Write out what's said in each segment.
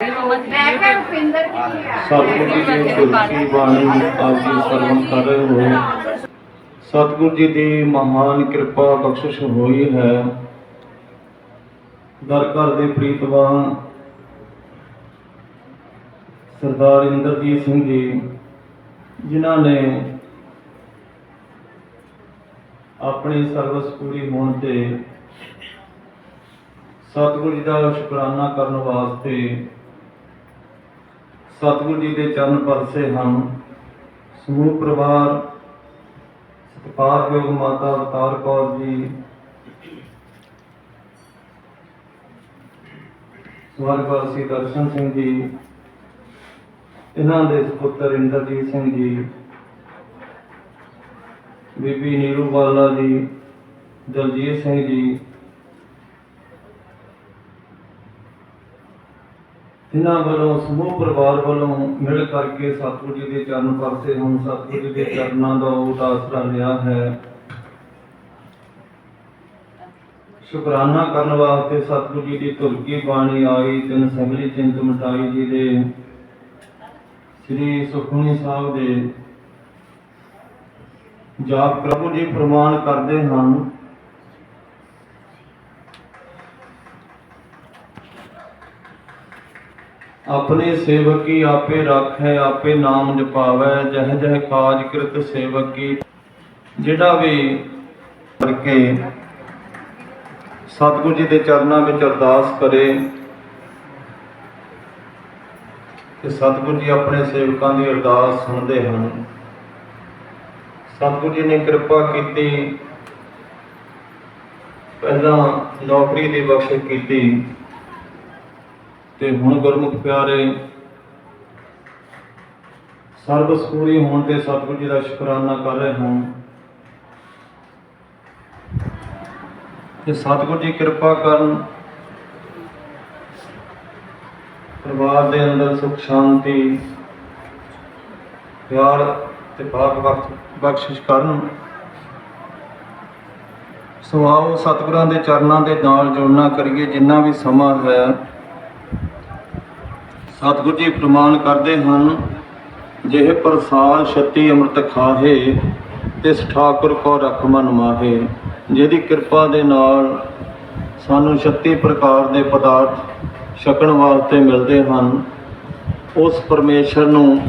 ਮੈਂ ਕਿਹਾ ਰੁਪਿੰਦਰ ਕਿੱਥੇ ਆ ਸਤਿਗੁਰੂ ਜੀ ਦੀ ਤੁਲਸੀ ਬਾਣੀ ਆਪ ਜੀ ਕਰ ਰਹੇ ਹੋ ਸਤਿਗੁਰੂ ਜੀ ਦੀ ਮਹਾਨ ਕਿਰਪਾ ਬਖਸ਼ਿਸ਼ ਹੋਈ ਹੈ। ਦਰ ਘਰ ਦੇ ਪ੍ਰੀਤਵਾਨ ਸਰਦਾਰ ਇੰਦਰਜੀਤ ਸਿੰਘ ਜੀ, ਜਿਨ੍ਹਾਂ ਨੇ ਆਪਣੀ ਸਰਵਿਸ ਪੂਰੀ ਹੋਣ ਤੇ ਸਤਿਗੁਰੂ ਜੀ ਦਾ ਸ਼ੁਕਰਾਨਾ ਕਰਨ ਵਾਸਤੇ ਸਤਿਗੁਰੂ ਜੀ ਦੇ ਚਰਨ ਪਰਸੇ ਹਨ। ਸਮੂਹ ਪਰਿਵਾਰ, ਸਤਿਕਾਰਯੋਗ ਮਾਤਾ ਅਵਤਾਰ ਕੌਰ ਜੀ। ਸਵਰਗਵਾਸੀ ਦਰਸ਼ਨ ਸਿੰਘ ਜੀ। ਇਹਨਾਂ ਦੇ ਸੁਪੁੱਤਰ ਇੰਦਰਜੀਤ ਸਿੰਘ ਜੀ। ਬੀਬੀ ਨੀਰੂ ਬਾਲਾ ਜੀ। ਦਲਜੀਤ ਸਿੰਘ ਜੀ। ਇਹਨਾਂ ਵੱਲੋਂ ਸਮੂਹ ਪਰਿਵਾਰ ਵੱਲੋਂ ਮਿਲ ਕਰਕੇ ਸਤਿਗੁਰੂ ਜੀ ਦੇ ਚਰਨ ਪਰਸੇ ਹੁਣ ਸਤਿਗੁਰੂ ਜੀ ਦੇ ਚਰਨਾਂ ਦਾ ਓਟ ਆਸਰਾ ਲਿਆ ਹੈ। ਸ਼ੁਕਰਾਨਾ ਕਰਨ ਵਾਸਤੇ ਸਤਿਗੁਰੂ ਜੀ ਦੀ ਤੁਰਕੀ ਬਾਣੀ ਆਈ, ਤਿੰਨ ਸੰਗਲੀ ਚਿੰਤ ਮਟਾਈ ਜੀ ਦੇ, ਸ੍ਰੀ ਸੁਖਮਨੀ ਸਾਹਿਬ ਦੇ। ਜਾਪ ਪ੍ਰਭੂ ਜੀ ਪ੍ਰਮਾਣ ਕਰਦੇ ਹਨ। ਆਪਣੇ ਸੇਵਕੀ ਆਪੇ ਰਾਖੈ, ਆਪੇ ਨਾਮ ਜਪਾਵੈ, ਜਹ ਜਹ ਕਾਜ ਕਿਰਤ ਸੇਵਕੀ। ਜਿਹੜਾ ਵੀ ਕਰਕੇ ਸਤਿਗੁਰੂ ਜੀ ਦੇ ਚਰਨਾਂ ਵਿੱਚ ਅਰਦਾਸ ਕਰੇ ਕਿ ਸਤਿਗੁਰੂ ਜੀ ਆਪਣੇ ਸੇਵਕਾਂ ਦੀ ਅਰਦਾਸ ਸੁਣਦੇ ਹਨ। ਸਤਿਗੁਰੂ ਜੀ ਨੇ ਕਿਰਪਾ ਕੀਤੀ, ਪਹਿਲਾਂ ਨੌਕਰੀ ਦੀ ਬਖਸ਼ਿਸ਼ ਕੀਤੀ। ਤੇ ਹੁਣ ਗੁਰਮੁਖ ਪਿਆਰੇ ਸਰਬਸ ਪੂਰੀ ਹੋਣ ਤੇ ਸਤਿਗੁਰੂ ਜੀ ਦਾ ਸ਼ੁਕਰਾਨਾ ਕਰ ਰਹੇ ਹਾਂ ਤੇ ਸਤਿਗੁਰੂ ਜੀ ਕਿਰਪਾ ਕਰਨ ਪਰਿਵਾਰ ਦੇ ਅੰਦਰ ਸੁਖ, ਸ਼ਾਂਤੀ, ਪਿਆਰ ਤੇ ਭਾਗ ਬਖਸ਼- ਬਖਸ਼ਿਸ਼ ਕਰਨ। ਸੋ ਆਓ ਸਤਿਗੁਰਾਂ ਦੇ ਚਰਨਾਂ ਦੇ ਨਾਲ ਜੁੜਨਾ ਕਰੀਏ, ਜਿੰਨਾ ਵੀ ਸਮਾਂ ਹੈ। ਸਤਿਗੁਰੂ ਜੀ ਪ੍ਰਮਾਣ ਕਰਦੇ ਹਨ, ਜਿਹੇ ਪ੍ਰਸਾਦ ਛਤੀ ਅੰਮ੍ਰਿਤ ਖਾਹੇ, ਤਿਸ ਠਾਕੁਰ ਕੋ ਰਖ ਮਨ ਮਾਹੇ। ਜਿਹਦੀ ਕਿਰਪਾ ਦੇ ਨਾਲ ਸਾਨੂੰ 36 ਪ੍ਰਕਾਰ ਦੇ ਪਦਾਰਥ ਛਕਣ ਵਾਸਤੇ ਮਿਲਦੇ ਹਨ, ਉਸ ਪਰਮੇਸ਼ਰ ਨੂੰ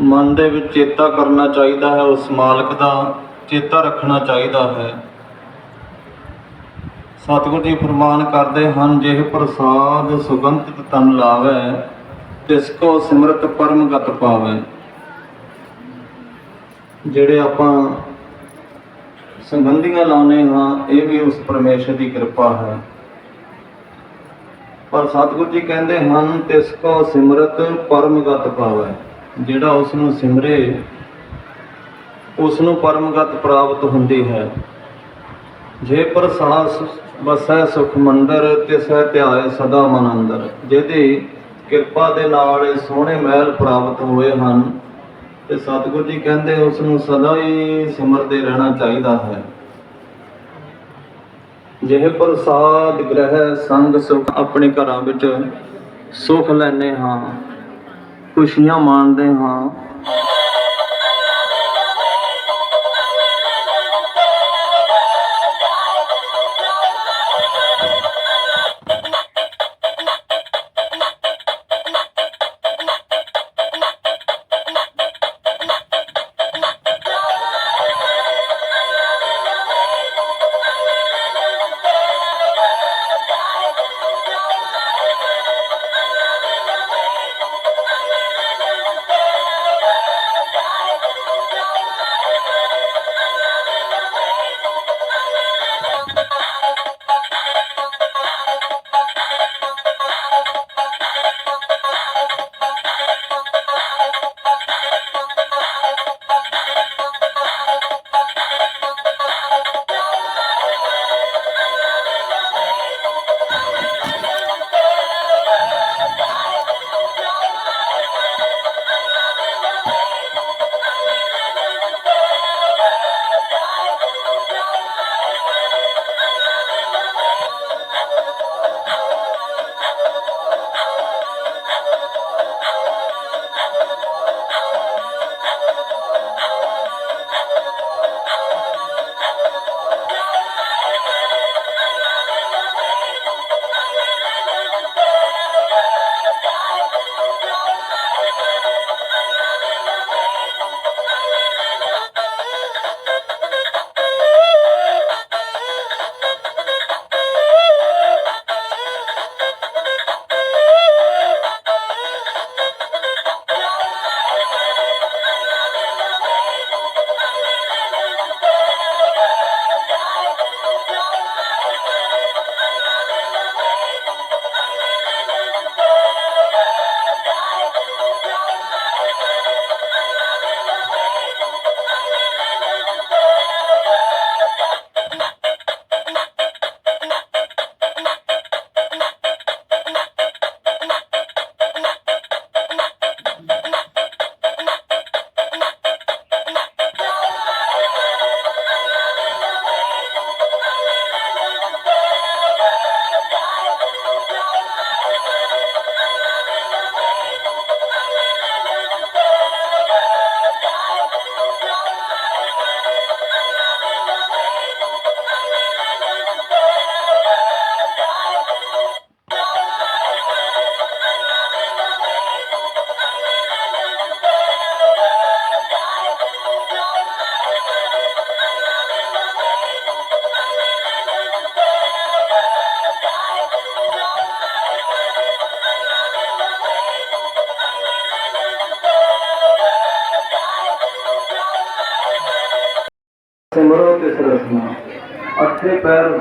ਮਨ ਦੇ ਵਿੱਚ ਚੇਤਾ ਕਰਨਾ ਚਾਹੀਦਾ ਹੈ, ਉਸ ਮਾਲਕ ਦਾ ਚੇਤਾ ਰੱਖਣਾ ਚਾਹੀਦਾ ਹੈ। ਸਤਿਗੁਰੂ ਜੀ ਫਰਮਾਨ ਕਰਦੇ ਹਨ, ਜਿਹ ਪ੍ਰਸਾਦ ਸੁਗੰਧਿਤ ਤਨ ਲਾਵੇ, ਤਿਸ ਕੋ ਸਿਮਰਤ ਪਰਮ ਗਤ ਪਾਵੇ। ਜਿਹੜੇ ਆਪਾਂ ਸੰਬੰਧੀਆਂ ਲਾਉਨੇ ਹਾਂ, ਇਹ ਵੀ ਉਸ ਪਰਮੇਸ਼ਰ ਦੀ ਕਿਰਪਾ ਹੈ। ਪਰ ਸਤਿਗੁਰੂ ਜੀ ਕਹਿੰਦੇ ਹਨ, ਤਿਸ ਕੋ ਸਿਮਰਤ ਪਰਮ ਗਤ ਪਾਵੇ। ਜਿਹੜਾ ਉਸ ਨੂੰ ਸਿਮਰੇ ਉਸ ਨੂੰ ਪਰਮਗਤ ਪ੍ਰਾਪਤ ਹੁੰਦੀ ਹੈ। ਜੇ ਪ੍ਰਸਾਦ ਬਸੈ ਸੁਖ ਮੰਦਰ, ਤਿਸੈ ਧਿਆਏ ਸਦਾ ਮਨ ਅੰਦਰ। ਜਿਹਦੀ ਕਿਰਪਾ ਦੇ ਨਾਲ ਇਹ ਸੋਹਣੇ ਮਹਿਲ ਪ੍ਰਾਪਤ ਹੋਏ ਹਨ, ਤੇ ਸਤਿਗੁਰੂ ਜੀ ਕਹਿੰਦੇ ਉਸ ਨੂੰ ਸਦਾ ਹੀ ਸਿਮਰਦੇ ਰਹਿਣਾ ਚਾਹੀਦਾ ਹੈ। ਜਿਹੇ ਪ੍ਰਸਾਦ ਗ੍ਰਹਿ ਸੰਗ ਸੁਖ ਆਪਣੇ ਘਰਾਂ ਵਿੱਚ ਸੁਖ ਲੈਨੇ ਹਾਂ, ਖੁਸ਼ੀਆਂ ਮਾਣਦੇ ਹਾਂ।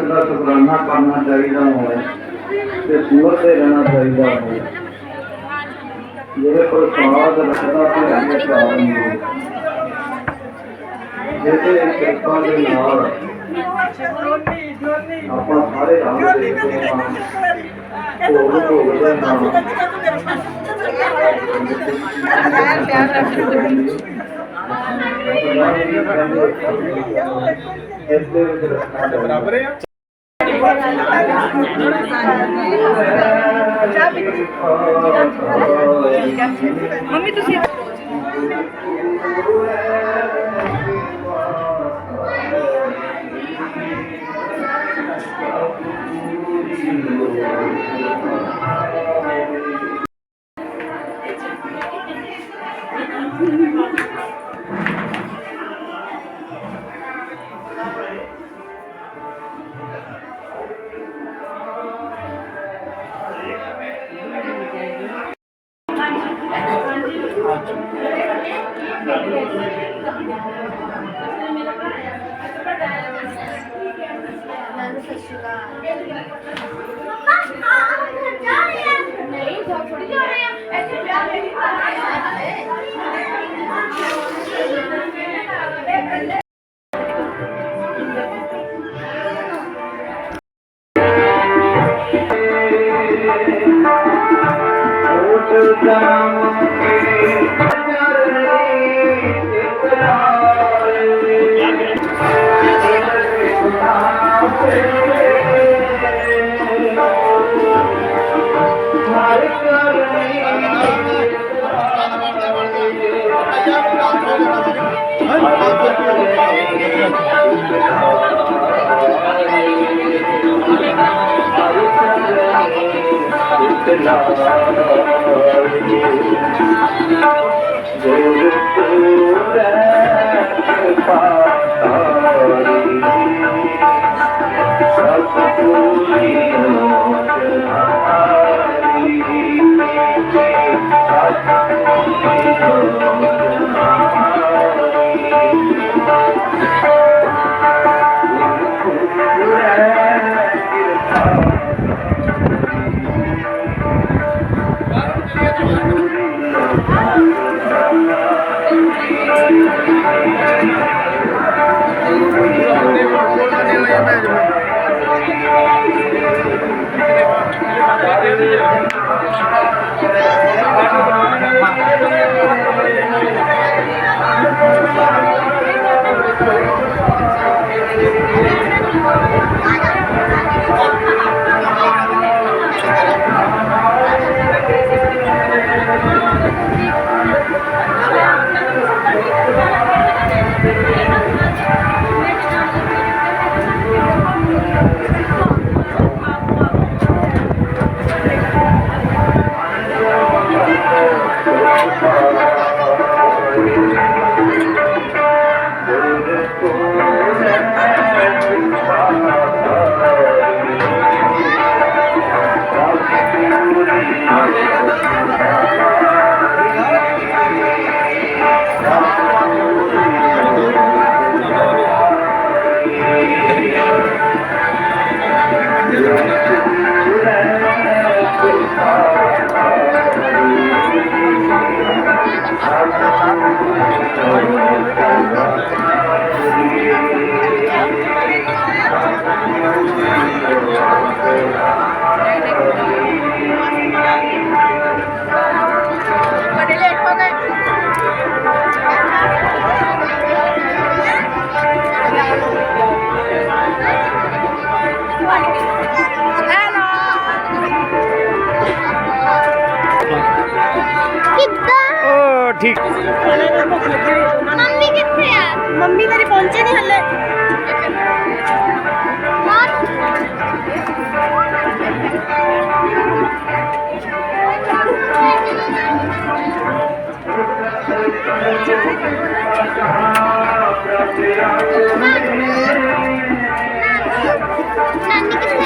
ਅੱਠੇ ਪੈਰ ਉਸਦਾ ਸ਼ੁਕਰਾਨਾ ਕਰਨਾ ਚਾਹੀਦਾ ਹੈ ਤੇ ਸਿਮਰਦੇ ਰਹਿਣਾ ਚਾਹੀਦਾ ਹੈ ਜਿਹੜੇ ਪ੍ਰਸਾਦ ਰੱਖਦਾ ਤੇ ਅੱਗੇ ਚਾਹ ਨਹੀਂ ਜਿਹਦੇ ਕਿਰਪਾ ਦੇ ਨਾਲ ਆਪਾਂ ਸਾਰੇ ਰੰਗ ਦੇਖਦੇ ਹਾਂ ਭੋਗ ਭੋਗਦੇ ਹਾਂ ਇਸਦੇ ਵਿੱਚ ਰੱਖਣਾ ਬਰਾਬਰ ਹੈ ਮੰਮੀ ਤੁਸੀਂ ਨਹੀਂ ਜਾ ਥੋੜੀ ਜਾ ਰਹੇ ਆ ਐਸੇ ਵਿਆਹ ਮੇਰੀ ਬੜੇ Thank you. ਓ ਠੀਕ ਮੰਮੀ ਕਿੱਥੇ ਆ ਮੰਮੀ ਮੇਰੀ ਪਹੁੰਚੇ ਨਹੀਂ ਹੱਲੇ ਨਾਨੀ ਕਿੱਥੇ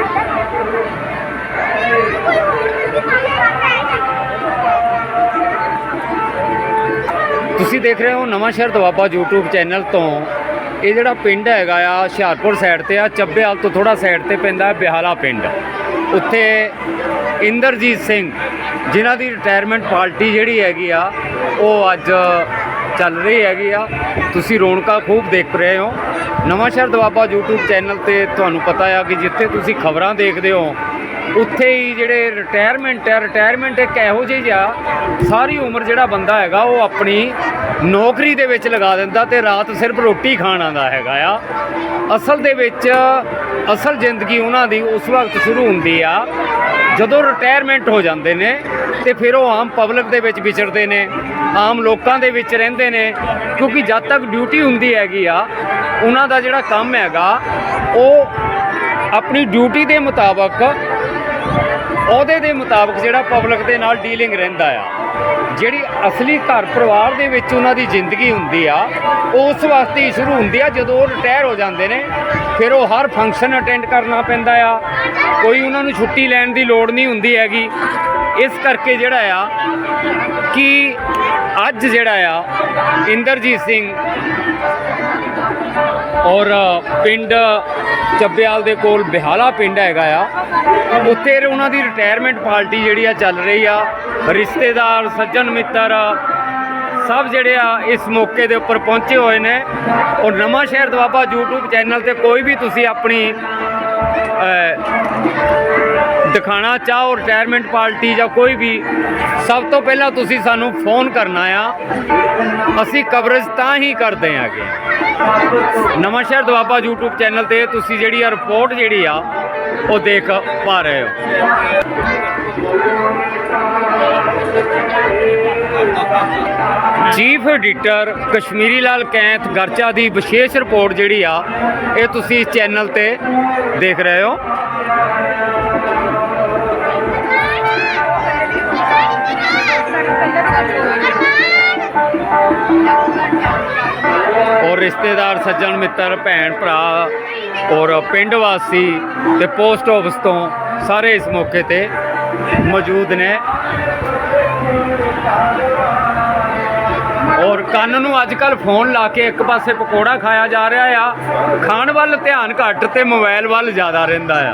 ਤੁਸੀਂ ਦੇਖ ਰਹੇ ਹੋ ਨਵਾਂ ਸ਼ਹਿਰ ਦਵਾਬਾ YouTube ਚੈਨਲ ਤੋਂ। ਇਹ ਜਿਹੜਾ ਪਿੰਡ ਹੈਗਾ ਆ, ਹੁਸ਼ਿਆਰਪੁਰ ਸਾਈਡ ਤੇ ਆ, ਚੱਬੇਵਾਲ ਤੋਂ ਥੋੜਾ ਸਾਈਡ ਤੇ ਪੈਂਦਾ ਹੈ, ਬਿਹਾਲਾ ਪਿੰਡ। ਉੱਥੇ ਇੰਦਰਜੀਤ ਸਿੰਘ, ਜਿਨ੍ਹਾਂ ਦੀ ਰਿਟਾਇਰਮੈਂਟ ਪਾਰਟੀ ਜਿਹੜੀ ਹੈਗੀ ਆ, ਉਹ ਅੱਜ ਚੱਲ ਰਹੀ ਹੈਗੀ ਆ। ਤੁਸੀਂ ਰੌਣਕਾਂ ਖੂਬ ਦੇਖ ਰਹੇ ਹੋ। ਨਵਾਂ ਸ਼ਹਿਰ ਦਵਾਬਾ YouTube ਚੈਨਲ ਤੇ ਤੁਹਾਨੂੰ ਪਤਾ ਆ ਕਿ ਜਿੱਥੇ ਤੁਸੀਂ ਖਬਰਾਂ ਦੇਖਦੇ ਹੋ, ਉੱਥੇ ਹੀ ਜਿਹੜੇ ਰਿਟਾਇਰਮੈਂਟ ਹੈ ਰਿਟਾਇਰਮੈਂਟ ਇੱਕ ਇਹੋ ਜਿਹੀ ਆ, ਸਾਰੀ ਉਮਰ ਜਿਹੜਾ ਬੰਦਾ ਹੈਗਾ, ਉਹ ਆਪਣੀ ਨੌਕਰੀ ਦੇ ਵਿੱਚ ਲਗਾ ਦਿੰਦਾ ਤੇ ਰਾਤ ਸਿਰਫ ਰੋਟੀ ਖਾਣ ਆਉਂਦਾ ਹੈਗਾ ਆ। ਅਸਲ ਦੇ ਵਿੱਚ ਅਸਲ ਜ਼ਿੰਦਗੀ ਉਹਨਾਂ ਦੀ ਉਸ ਵਕਤ ਸ਼ੁਰੂ ਹੁੰਦੀ ਆ, ਜਦੋਂ ਰਿਟਾਇਰਮੈਂਟ ਹੋ ਜਾਂਦੇ ਨੇ ਤੇ ਫਿਰ ਉਹ ਆਮ ਪਬਲਿਕ ਦੇ ਵਿੱਚ ਵਿਚਰਦੇ ਨੇ, ਆਮ ਲੋਕਾਂ ਦੇ ਵਿੱਚ ਰਹਿੰਦੇ ਨੇ, ਕਿਉਂਕਿ ਜਦ ਤੱਕ ਡਿਊਟੀ ਹੁੰਦੀ ਹੈਗੀ ਆ, ਉਹਨਾਂ ਦਾ ਜਿਹੜਾ ਕੰਮ ਹੈਗਾ, ਉਹ ਆਪਣੀ ਡਿਊਟੀ ਦੇ ਮੁਤਾਬਕ ਉਹਦੇ ਦੇ ਮੁਤਾਬਕ ਜਿਹੜਾ ਪਬਲਿਕ ਦੇ ਨਾਲ ਡੀਲਿੰਗ ਰਹਿੰਦਾ ਆ। ਜਿਹੜੀ ਅਸਲੀ ਘਰ ਪਰਿਵਾਰ ਦੇ ਵਿੱਚ ਉਹਨਾਂ ਦੀ ਜ਼ਿੰਦਗੀ ਹੁੰਦੀ ਆ ਉਹ ਉਸ ਵਾਸਤੇ ਹੀ ਸ਼ੁਰੂ ਹੁੰਦੀ ਆ। ਜਦੋਂ ਉਹ ਰਿਟਾਇਰ ਹੋ ਜਾਂਦੇ ਨੇ, ਫਿਰ ਉਹ ਹਰ ਫੰਕਸ਼ਨ ਅਟੈਂਡ ਕਰਨਾ ਪੈਂਦਾ ਆ। ਕੋਈ ਉਹਨਾਂ ਨੂੰ ਛੁੱਟੀ ਲੈਣ ਦੀ ਲੋੜ ਨਹੀਂ ਹੁੰਦੀ ਹੈਗੀ। ਇਸ ਕਰਕੇ ਜਿਹੜਾ ਆ ਕਿ ਅੱਜ ਜਿਹੜਾ ਆ, ਇੰਦਰਜੀਤ ਸਿੰਘ ਔਰ ਪਿੰਡ ਚੱਬਿਆਲ ਦੇ ਕੋਲ ਬਿਹਾਲਾ ਪਿੰਡ ਹੈਗਾ ਆ। ਉੱਥੇ ਉਹਨਾਂ ਦੀ ਰਿਟਾਇਰਮੈਂਟ ਪਾਰਟੀ ਜਿਹੜੀ ਆ ਚੱਲ ਰਹੀ ਆ। ਰਿਸ਼ਤੇਦਾਰ ਸੱਜਣ ਮਿੱਤਰ ਸਭ ਜਿਹੜੇ ਆ ਇਸ ਮੌਕੇ ਦੇ ਉੱਪਰ ਪਹੁੰਚੇ ਹੋਏ ਨੇ। ਔਰ ਨਵਾਂ ਸ਼ਹਿਰ ਦਵਾਬਾ YouTube ਚੈਨਲ ਤੇ ਕੋਈ ਵੀ ਤੁਸੀਂ ਆਪਣੀ ਅਹ, ਦਿਖਾਣਾ ਚਾਹੋ ਰਿਟਾਇਰਮੈਂਟ ਪਾਰਟੀ ਜਾਂ ਕੋਈ ਵੀ ਸਭ ਤੋਂ ਪਹਿਲਾਂ ਤੁਸੀਂ ਸਾਨੂੰ ਫੋਨ ਕਰਨਾ ਆ। ਅਸੀਂ ਕਵਰੇਜ ਤਾਂ ਹੀ ਕਰਦੇ ਆਂਗੇ। ਨਵਾਂਸ਼ਹਿਰ ਦੁਆਬਾ YouTube ਚੈਨਲ ਤੇ ਤੁਸੀਂ ਜਿਹੜੀ ਆ ਰਿਪੋਰਟ ਜਿਹੜੀ ਆ, ਉਹ ਦੇਖ ਪਾ ਰਹੇ ਹੋ। ਚੀਫ ਐਡੀਟਰ ਕਸ਼ਮੀਰੀ ਲਾਲ ਕੈਂਥ ਗਰਚਾ ਦੀ ਵਿਸ਼ੇਸ਼ ਰਿਪੋਰਟ ਜਿਹੜੀ ਆ, ਇਹ ਤੁਸੀਂ ਇਸ ਚੈਨਲ ਤੇ ਦੇਖ ਰਹੇ ਹੋ। ਔਰ ਰਿਸ਼ਤੇਦਾਰ, ਸੱਜਣ, ਮਿੱਤਰ, ਭੈਣ, ਭਰਾ ਔਰ ਪਿੰਡ ਵਾਸੀ ਤੇ ਪੋਸਟ ਆਫਿਸ ਤੋਂ ਸਾਰੇ ਇਸ ਮੌਕੇ ਤੇ ਮੌਜੂਦ ਨੇ। ਔਰ ਕੰਨ ਨੂੰ ਅੱਜ ਕੱਲ ਫੋਨ ਲਾ ਕੇ ਇੱਕ ਪਾਸੇ ਪਕੌੜਾ ਖਾਇਆ ਜਾ ਰਿਹਾ ਆ। ਖਾਣ ਵੱਲ ਧਿਆਨ ਘੱਟ ਤੇ ਮੋਬਾਈਲ ਵੱਲ ਜ਼ਿਆਦਾ ਰਹਿੰਦਾ ਆ।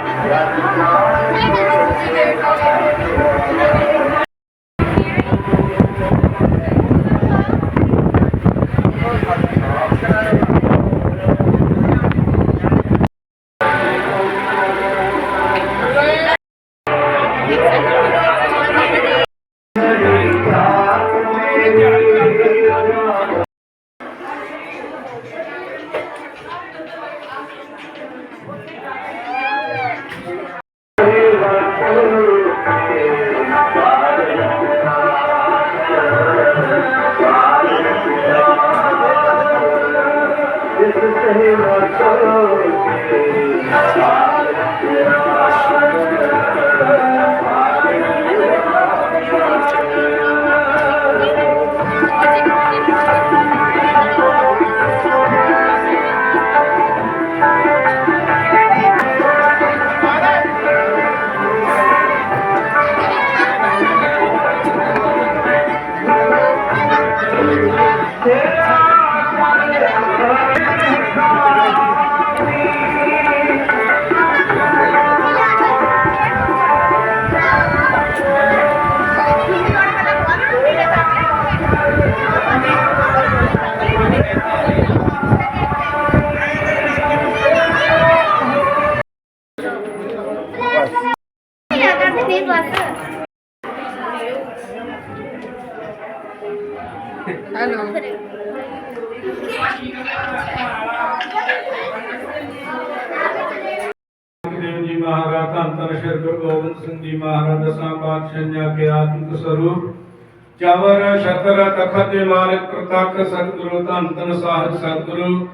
ਤਖਤ ਦੇ ਮਾਲਕ ਪ੍ਰਤੱਖ ਸਤਿਗੁਰੂ ਧੰਨ ਧੰਨ ਸਾਹਿਬ ਸਤਿਗੁਰੂ,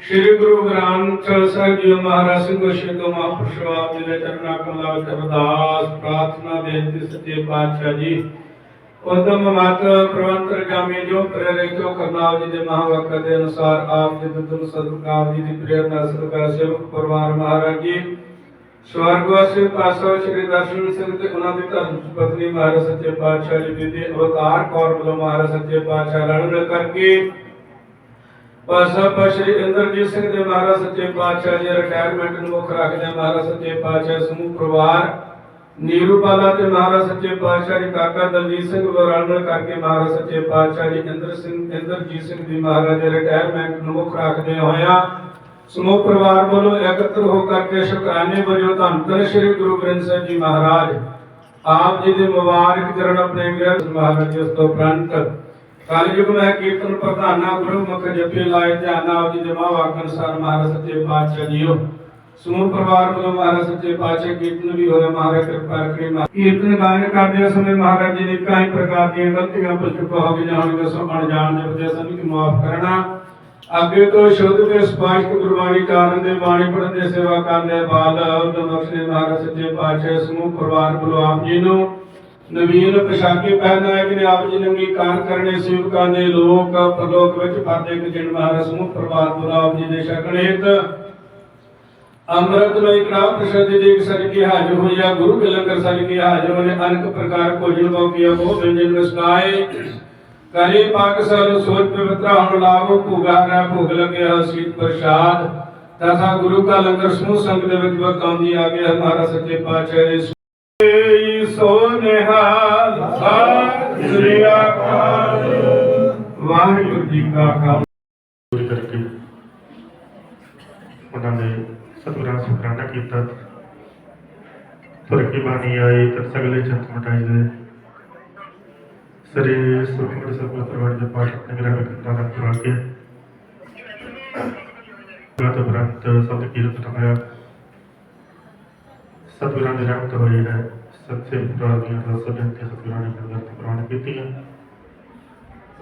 ਸ੍ਰੀ ਗੁਰੂ ਗ੍ਰੰਥ ਸਾਹਿਬ ਜੀ ਮਹਾਰਾਜ ਸਿੰਘ ਸ਼ਿਕੋ ਮਹਾਂਪੁਰਸ਼ ਆਪ ਜੀ ਦੇ ਚਰਨਾਂ ਕਮਲਾਂ ਵਿੱਚ ਅਰਦਾਸ ਪ੍ਰਾਰਥਨਾ ਬੇਨਤੀ ਸੱਚੇ ਪਾਤਸ਼ਾਹ ਜੀ। ਉਦਮ ਮਤ ਪ੍ਰਵੰਤਰ ਜਾਮੇ ਜੋ ਪ੍ਰੇਰਿਤੋ ਕਰਨਾਲ ਜੀ ਦੇ ਮਹਾਵਾਕ ਦੇ ਅਨੁਸਾਰ ਆਪ ਦੇ ਬਿਦੁਲ ਸਦਕਾਰ ਜੀ ਦੀ ਪ੍ਰੇਰਣਾ ਸਦਕਾ ਸੇਵਕ ਪਰਿਵਾਰ ਮਹਾਰਾਜ ਜੀ ਸਵਰਗਵਾਸੀ ਪਾਸੋ ਸ਼੍ਰੀ ਦਰਸ਼ਨ ਸਿੰਘ ਤੇ ਉਹਨਾਂ ਦੀ ਧਰਮ ਪਤਨੀ ਮਹਾਰਾਜ ਸੱਚੇ ਪਾਤਸ਼ਾਹ ਜੀ ਬੀਬੀ ਅਵਤਾਰ ਕੌਰ ਵੱਲੋਂ ਮਹਾਰਾਜ ਸੱਚੇ ਪਾਤਸ਼ਾਹ ਰਣ ਕਰਕੇ ਪਾਸਾ ਸ਼੍ਰੀ ਇੰਦਰਜੀਤ ਸਿੰਘ ਦੇ ਮਹਾਰਾਜ ਸੱਚੇ ਪਾਤਸ਼ਾਹ ਜੀ ਰਿਟਾਇਰਮੈਂਟ ਨੂੰ ਮੁੱਖ ਰੱਖਦੇ ਮਹਾਰਾਜ ਸੱਚੇ ਪਾਤਸ਼ਾਹ ਸਮੂਹ ਪਰਿਵਾਰ। ਨੀਰੂ ਤੇ ਮਹਾਰਾਜ ਸੱਚੇ ਪਾਤਸ਼ਾਹ ਜੀ, ਕਾਕਾ ਦਲਜੀਤ ਸਿੰਘ ਵਰਾਲਣ ਕਰਕੇ ਮਹਾਰਾਜ ਸੱਚੇ ਪਾਤਸ਼ਾਹ ਜੀ, ਇੰਦਰ ਸਿੰਘ ਇੰਦਰਜੀਤ ਸਿੰਘ ਦੀ ਮਹਾਰਾਜ ਦੇ ਰਿਟਾਇਰਮੈਂਟ ਨੂੰ ਮੁੱਖ ਰੱਖਦੇ ਹੋਇਆ ਸਮੂਹ ਪਰਿਵਾਰ ਵੱਲੋਂ ਇਕੱਤਰ ਹੋ ਕਰਕੇ ਸ਼ੁਕਰਾਨੇ ਵਜੋਂ ਧੰਨ ਧੰਨ ਸ੍ਰੀ ਗੁਰੂ ਗ੍ਰੰਥ ਸਾਹਿਬ ਜੀ ਮਹਾਰਾਜ। ਆਪ ਜੀ ਦੇ ਮੁਬਾਰਕ ਚਰਨ ਆਪਣੇ ਗ੍ਰੰਥ ਮਹਾਰਾਜ ਜੀ ਉਸ ਤੋਂ ਉਪਰੰਤ ਕਲਯੁਗ ਮੈਂ ਕੀਰਤਨ ਪ੍ਰਧਾਨਾ ਗੁਰੂ ਮੁਖ ਜਪੇ ਲਾਏ, ਧਿਆਨ ਆਪ ਜੀ ਦੇ ਮਹਾਵਾਕ ਅਨੁਸਾਰ ਮਹਾਰਾਜ ਸੱਚੇ ਪਾਤਸ਼ਾਹ ਜੀਓ। ਸਮੂਹ ਪਰਿਵਾਰ ਵੱਲੋਂ ਮਹਾਰਾਜ ਸੱਚੇ ਪਾਤਸ਼ਾਹ ਕੀਰਤਨ ਵੀ ਹੋਇਆ, ਮਹਾਰਾਜ ਕਿਰਪਾ ਕਰੀ ਕੀਰਤਨ ਗਾਇਨ ਕਰਦੇ ਸਮੇਂ ਮਹਾਰਾਜ ਜੀ ਦੀ ਕਈ ਪ੍ਰਕਾਰ ਦੀਆਂ ਗਲਤੀਆਂ ਪੁੱਛਕ ਹੋ ਗਈਆਂ ਹੋਣਗੀਆਂ ਸੋ ਅਣਜਾਣ ਦੇ ਉਪਦੇਸ਼ ਨੂੰ ਮਾਫ ਕਰਨਾ ਅੱਗੇ ਤੋਂ ਸ਼ੁੱਧ ਤੇ ਸਪਸ਼ਟ ਗੁਰਬਾਣੀ ਕਾਰਨ ਦੇ ਬਾਣੀ ਪੜ੍ਹਨ ਦੇ ਸੇਵਾ ਕਰਨ ਦੇ ਬਾਅਦ ਉਦਮ ਬਖਸ਼ੇ ਮਹਾਰਾਜ ਸੱਚੇ ਪਾਤਸ਼ਾਹ ਸਮੂਹ ਪਰਿਵਾਰ ਵੱਲੋਂ ਆਪ ਜੀ ਨੂੰ ਨਵੀਨ ਪੋਸ਼ਾਕੇ ਪਹਿਨਾਏ ਕਿ ਆਪ ਜੀ ਨੂੰ ਅੰਗੀਕਾਰ ਕਰਨੇ ਸੇਵਕਾਂ ਦੇ ਲੋਕ, ਪ੍ਰਲੋਕ ਵਿੱਚ ਪਰਦੇ ਕਿ ਜਿਨ ਮਹਾਰਾਜ ਸਮੂਹ ਪਰਿਵਾਰ ਵੱਲੋਂ ਆਪ ਜੀ ਦੇ ਸ਼ਕਣੇਤ ਅੰਮ੍ਰਿਤ ਮਈ ਕੜਾ ਪ੍ਰਸ਼ਦ ਦੇ ਇੱਕ ਸਰ ਕੇ ਹਾਜ਼ਰ ਹੋਇਆ ਗੁਰੂ ਕੇ ਲੰਗਰ ਸਰ ਕੇ ਹਾਜ਼ਰ ਹੋਣੇ ਅਨਕ ਪ੍ਰਕਾਰ ਭੋਜਨ ਬਹੁ ਬਹੁ ਵਿਅੰਜਨ ਵਸਨਾਏ ਕਰੇ ਪਾਕ ਸਰ ਸੋਚ ਪਵਿੱਤਰਾ ਹੁਣ ਲਾਗੋ, ਭੋਗਾ ਰਹਿ ਭੋਗ ਲੱਗਿਆ ਸੀਤ ਪ੍ਰਸਾਦ। ਤਥਾ ਗੁਰੂ ਕਾ ਲੰਗਰ ਸਮੂਹ ਸੰਗ ਦੇ ਵਿੱਚ ਬਕਾਉਂਦੀ ਆ ਗਿਆ ਹਮਾਰਾ ਸੱਚੇ ਪਾਤਸ਼ਾਹ ਸੋ ਨਿਹਾਲ ਸਤਿ ਅਕਾਲ ਵਾਹਿਗੁਰੂ ਜੀ ਕਾ ਖਾਲਸਾ। ਕਰਕੇ ਉਹਨਾਂ ਨੇ ਸਤਿਗੁਰਾਂ ਸੁਖਰਾਨਾ ਕੀਤਾ। ਤੁਰਕੀ ਬਾਣੀ ਆਏ ਤਰ ਸਗਲੇ ਚੰਤ ਮਟਾਈ ਦੇ ਸ੍ਰੀ ਸੁਖਮਨੀ ਸਤਿਗੁਰ ਪਰਵਾਰ ਦੇ ਪਾਠ ਆਪਣੇ ਗ੍ਰਹਿ ਵਿੱਚ ਦਾਦਾ ਕੇ ਗਾਤ ਬ੍ਰਹਤ ਸਬਦ ਕੀਰਤ ਹੋਇਆ ਸਤਿਗੁਰਾਂ ਦੀ ਰਹਿਮਤ ਹੋਈ ਹੈ ਸੱਚੇ ਪੁਰਾਣ ਦੀਆਂ ਰਸਦਾਂ ਤੇ ਸਤਿਗੁਰਾਂ ਨੇ ਗਰਤ ਪ੍ਰਵਾਨ ਕੀਤੀਆਂ।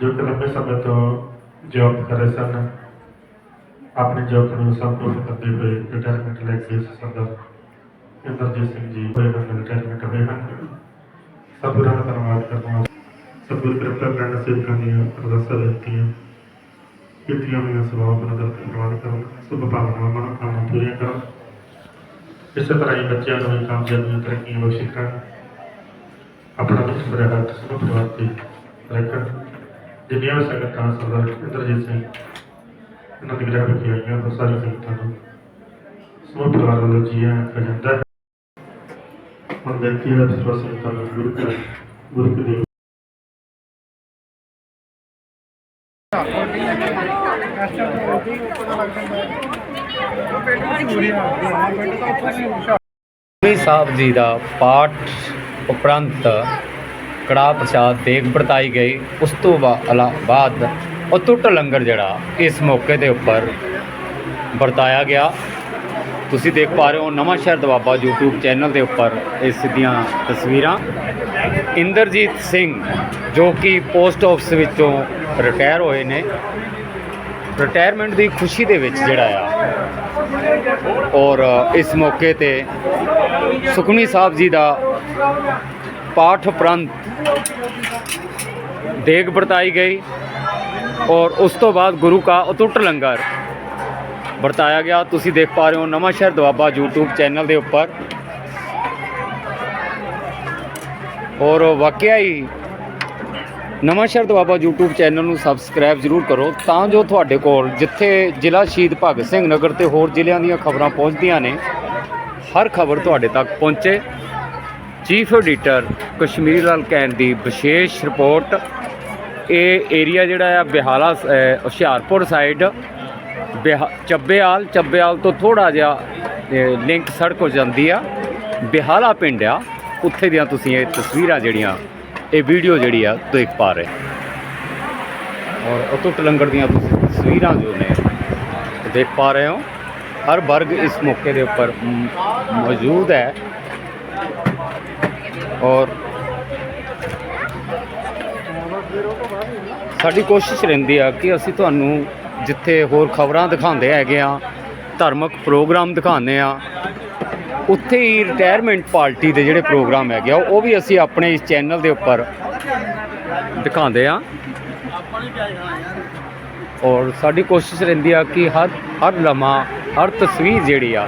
ਜੋ ਕਿ ਲੰਬੇ ਸਮੇਂ ਤੋਂ ਜੋਬ ਕਰ ਰਹੇ ਸਨ। ਆਪਣੇ ਜੌਬ ਨੂੰ ਸੰਪੂਰਨ ਕਰਦੇ ਹੋਏ ਰਿਟਾਇਰਮੈਂਟ ਲੈ ਕੇ ਸਰਦਾਰ ਇੰਦਰਜੀਤ ਸਿੰਘ ਜੀ ਹੋਏ ਰਿਟਾਇਰਮੈਂਟ ਹੋਏ ਹਨ। ਸਤਿਗੁਰਾਂ ਦਾ ਧੰਨਵਾਦ ਕਰਨਾ ਸਤਿਗੁਰ ਕਿਰਪਾ ਕਰਨ ਸੇਵਕਾਂ ਦੀਆਂ ਅਰਦਾਸਾਂ ਬੇਨਤੀਆਂ ਕੀਤੀਆਂ ਹੋਈਆਂ ਸਵਾਬ ਦਾ ਪ੍ਰਵਾਨ ਕਰਨ ਸੁਭ ਭਾਵਨਾਵਾਂ ਮਨ ਪੂਰੀਆਂ ਕਰਨ। ਇਸੇ ਤਰ੍ਹਾਂ ਹੀ ਬੱਚਿਆਂ ਨੂੰ ਵੀ ਕਾਮਯਾਬੀਆਂ, ਤਰੱਕੀਆਂ ਬਖਸ਼ਿਸ਼ ਕਰਨ। ਆਪਣਾ ਵਿੱਚ ਬੜਾ ਹੱਥ ਸਭ ਪਰਿਵਾਰ ਤੇ ਰੱਖਣ। ਜਿੰਨੀਆਂ ਵੀ ਸੰਗਤਾਂ ਸਰਦਾਰ ਇੰਦਰਜੀਤ ਸਿੰਘ, ਇਹਨਾਂ ਦੀ ਗ੍ਰਹਿ ਵਿੱਚ ਆਈਆਂ ਤਾਂ ਸਾਰੀ ਸੰਗਤਾਂ ਨੂੰ ਸਮੂਹ ਪਰਿਵਾਰ ਵੱਲੋਂ ਜੀਆਂ ਆਇਆਂ ਜਾਂਦਾ ਹੈ। ਹੁਣ ਬੇਨਤੀ ਹੈ ਸਰਵ ਸੰਗਤਾਂ ਨੂੰ ਗੁਰੂ ਕਾ ਗੁਰੂ ਸਾਹਿਬ ਜੀ ਦਾ ਪਾਠ ਉਪਰੰਤ ਕੜਾ ਪ੍ਰਸ਼ਾਦ ਦੇਗ ਵਰਤਾਈ ਗਈ। ਉਸ ਤੋਂ ਬਾਅਦ ਅਟੁੱਟ ਲੰਗਰ ਜਿਹੜਾ ਇਸ ਮੌਕੇ ਦੇ ਉੱਪਰ ਵਰਤਾਇਆ ਗਿਆ। ਤੁਸੀਂ ਦੇਖ ਪਾ ਰਹੇ ਹੋ ਨਵਾਂ ਸ਼ਹਿਰ ਦਵਾਬਾ YouTube ਚੈਨਲ ਦੇ ਉੱਪਰ ਇਸ ਦੀਆਂ ਤਸਵੀਰਾਂ। ਇੰਦਰਜੀਤ ਸਿੰਘ ਜੋ ਕਿ ਪੋਸਟ ਆਫਿਸ ਵਿੱਚੋਂ ਰਿਟਾਇਰ ਹੋਏ ਨੇ। ਰਿਟਾਇਰਮੈਂਟ ਦੀ ਖੁਸ਼ੀ ਦੇ ਵਿੱਚ ਜਿਹੜਾ ਆ, ਔਰ ਇਸ ਮੌਕੇ ਤੇ ਸੁਖਮਨੀ ਸਾਹਿਬ ਜੀ ਦਾ ਪਾਠ ਉਪਰੰਤ ਦੇਗ ਵਰਤਾਈ ਗਈ ਔਰ ਉਸ ਤੋਂ ਬਾਅਦ ਗੁਰੂ ਕਾ ਅਟੁੱਟ ਲੰਗਰ ਵਰਤਾਇਆ ਗਿਆ। ਤੁਸੀਂ ਦੇਖ ਪਾ ਰਹੇ ਹੋ ਨਵਾਂ ਸ਼ਹਿਰ ਦਵਾਬਾ YouTube ਚੈਨਲ ਦੇ ਉੱਪਰ। ਔਰ ਵਾਕਿਆ ਹੀ Nawanshahr Doaba YouTube channel ਨੂੰ ਸਬਸਕ੍ਰਾਈਬ ਜ਼ਰੂਰ ਕਰੋ ਤਾਂ ਜੋ ਤੁਹਾਡੇ ਕੋਲ ਜਿੱਥੇ ਜ਼ਿਲ੍ਹਾ ਸ਼ਹੀਦ ਭਗਤ ਸਿੰਘ ਨਗਰ ਤੇ ਹੋਰ ਜ਼ਿਲ੍ਹਿਆਂ ਦੀਆਂ ਖਬਰਾਂ ਪਹੁੰਚਦੀਆਂ ਨੇ ਹਰ ਖਬਰ ਤੁਹਾਡੇ ਤੱਕ ਪਹੁੰਚੇ। Chief editor Kashmir Lal can ਦੀ ਵਿਸ਼ੇਸ਼ ਰਿਪੋਰਟ ਇਹ ਏਰੀਆ ਜਿਹੜਾ ਆ ਬਿਹਾਲਾ ਅ, ਹੁਸ਼ਿਆਰਪੁਰ ਸਾਈਡ ਬਿਹਾ ਚੱਬੇਆਲ ਚੱਬੇਆਲ ਤੋਂ ਥੋੜਾ ਜਿਹਾ ਲਿੰਕ ਸੜਕ ਹੋ ਜਾਂਦੀ ਆ। ਬਿਹਾਲਾ ਪਿੰਡ ਆ ਉੱਥੇ ਦੀਆਂ ਤੁਸੀਂ ਇਹ ਤਸਵੀਰਾਂ ਜਿਹੜੀਆਂ ਇਹ ਵੀਡੀਓ ਜਿਹੜੀ ਆ, ਦੇਖ ਪਾ ਰਹੇ। ਔਰ ਅਟੁੱਟ ਲੰਗਰ ਦੀਆਂ ਤੁਸੀਂ ਤਸਵੀਰਾਂ ਜੋ ਨੇ, ਦੇਖ ਪਾ ਰਹੇ ਹੋ। ਹਰ ਵਰਗ ਇਸ ਮੌਕੇ ਦੇ ਉੱਪਰ ਮੌਜੂਦ ਹੈ। ਔਰ ਸਾਡੀ ਕੋਸ਼ਿਸ਼ ਰਹਿੰਦੀ ਆ ਕਿ ਅਸੀਂ ਤੁਹਾਨੂੰ ਜਿੱਥੇ ਹੋਰ ਖਬਰਾਂ ਦਿਖਾਉਂਦੇ ਹੈਗੇ ਆ, ਧਾਰਮਿਕ ਪ੍ਰੋਗਰਾਮ ਦਿਖਾਉਂਦੇ ਆ ਉੱਥੇ ਹੀ ਰਿਟਾਇਰਮੈਂਟ ਪਾਰਟੀ ਦੇ ਜਿਹੜੇ ਪ੍ਰੋਗਰਾਮ ਹੈਗੇ ਆ, ਉਹ ਵੀ ਅਸੀਂ ਆਪਣੇ ਇਸ ਚੈਨਲ ਦੇ ਉੱਪਰ ਦਿਖਾਉਂਦੇ ਆ ਔਰ ਸਾਡੀ ਕੋਸ਼ਿਸ਼ ਰਹਿੰਦੀ ਆ ਕਿ ਹਰ ਹਰ ਲਮਾ, ਹਰ ਤਸਵੀਰ ਜਿਹੜੀ ਆ,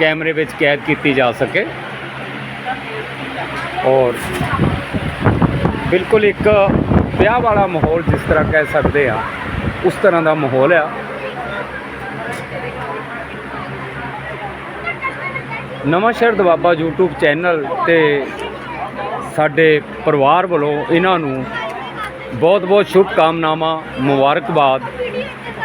ਕੈਮਰੇ ਵਿੱਚ ਕੈਦ ਕੀਤੀ ਜਾ ਸਕੇ। ਔਰ ਬਿਲਕੁਲ ਇੱਕ ਵਿਆਹ ਵਾਲਾ ਮਾਹੌਲ ਜਿਸ ਤਰ੍ਹਾਂ ਕਹਿ ਸਕਦੇ ਆ, ਉਸ ਤਰ੍ਹਾਂ ਦਾ ਮਾਹੌਲ ਆ। ਨਵਾਂ ਸ਼ਹਿਰ ਦਵਾਬਾ YouTube ਚੈਨਲ ਤੇ ਸਾਡੇ ਪਰਿਵਾਰ ਵੱਲੋਂ ਇਹਨਾਂ ਨੂੰ ਬਹੁਤ ਬਹੁਤ ਸ਼ੁਭ ਕਾਮਨਾਵਾਂ ਮੁਬਾਰਕਬਾਦ,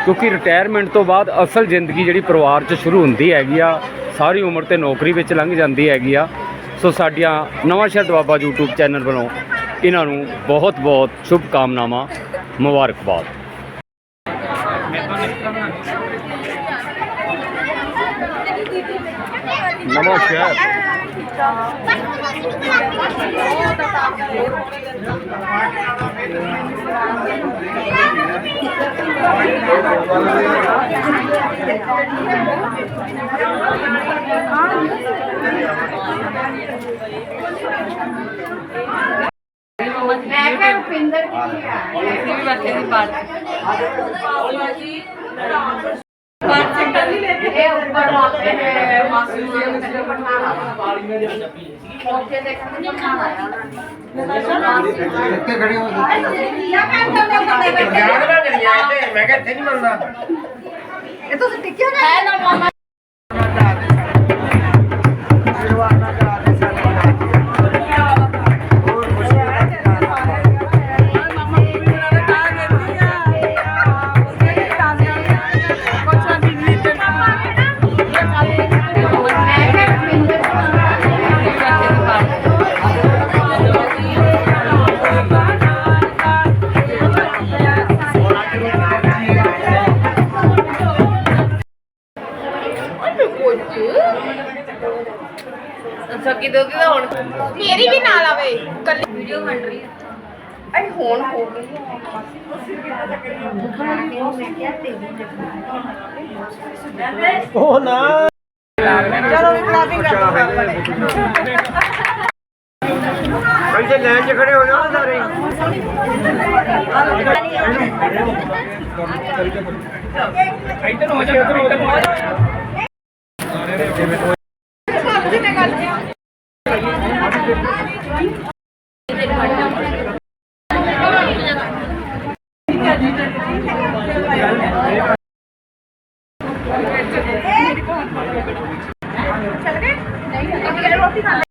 ਕਿਉਂਕਿ ਰਿਟਾਇਰਮੈਂਟ ਤੋਂ ਬਾਅਦ ਅਸਲ ਜ਼ਿੰਦਗੀ ਜਿਹੜੀ ਪਰਿਵਾਰ 'ਚ ਸ਼ੁਰੂ ਹੁੰਦੀ ਹੈਗੀ ਆ, ਸਾਰੀ ਉਮਰ ਤੇ ਨੌਕਰੀ ਵਿੱਚ ਲੰਘ ਜਾਂਦੀ ਹੈਗੀ ਆ। ਸੋ ਸਾਡੀਆਂ ਨਵਾਂ ਸ਼ਹਿਰ ਦਵਾਬਾ YouTube ਚੈਨਲ ਵੱਲੋਂ ਇਹਨਾਂ ਨੂੰ ਬਹੁਤ ਬਹੁਤ ਸ਼ੁਭ ਕਾਮਨਾਵਾਂ ਮੁਬਾਰਕਬਾਦ। ਨਵਾਂ ਸ਼ਹਿਰ ਮੈਂ ਕਿਹਾ ਰੁਪਿੰਦਰ ਕਿੱਥੇ ਆ ਅਸੀਂ ਵੀ ਬੱਚੇ ਦੀ ਬਾਤ ਇਹ ਉੱਪਰ ਆਤੇ ਹੈ ਮਾਸੀ ਨੂੰ ਤੇ ਬਿਠਾਣਾ ਉੱਥੇ ਦੇਖਣ ਨੂੰ। ਬਿਠਾਣਾ ਹੈ ਇੱਥੇ ਖੜੀ ਹੋ ਕੀ ਕਹਿੰਦੇ ਨੇ ਤੁਹਾਡੇ ਬੱਚੇ ਮੈਂ ਕਿਹਾ ਇੱਥੇ ਨਹੀਂ ਮਿਲਦਾ ਇਹ ਤੁਸੀਂ ਟਿਕਿਓ ਨਾ। ਹੈ ਨਾ ਮਾਮਾ। ਇੱਥੇ ਲਾਈਨ 'ਚ ਖੜੇ ਹੋ ਜਾਓ ਸਾਰੇ Thank you.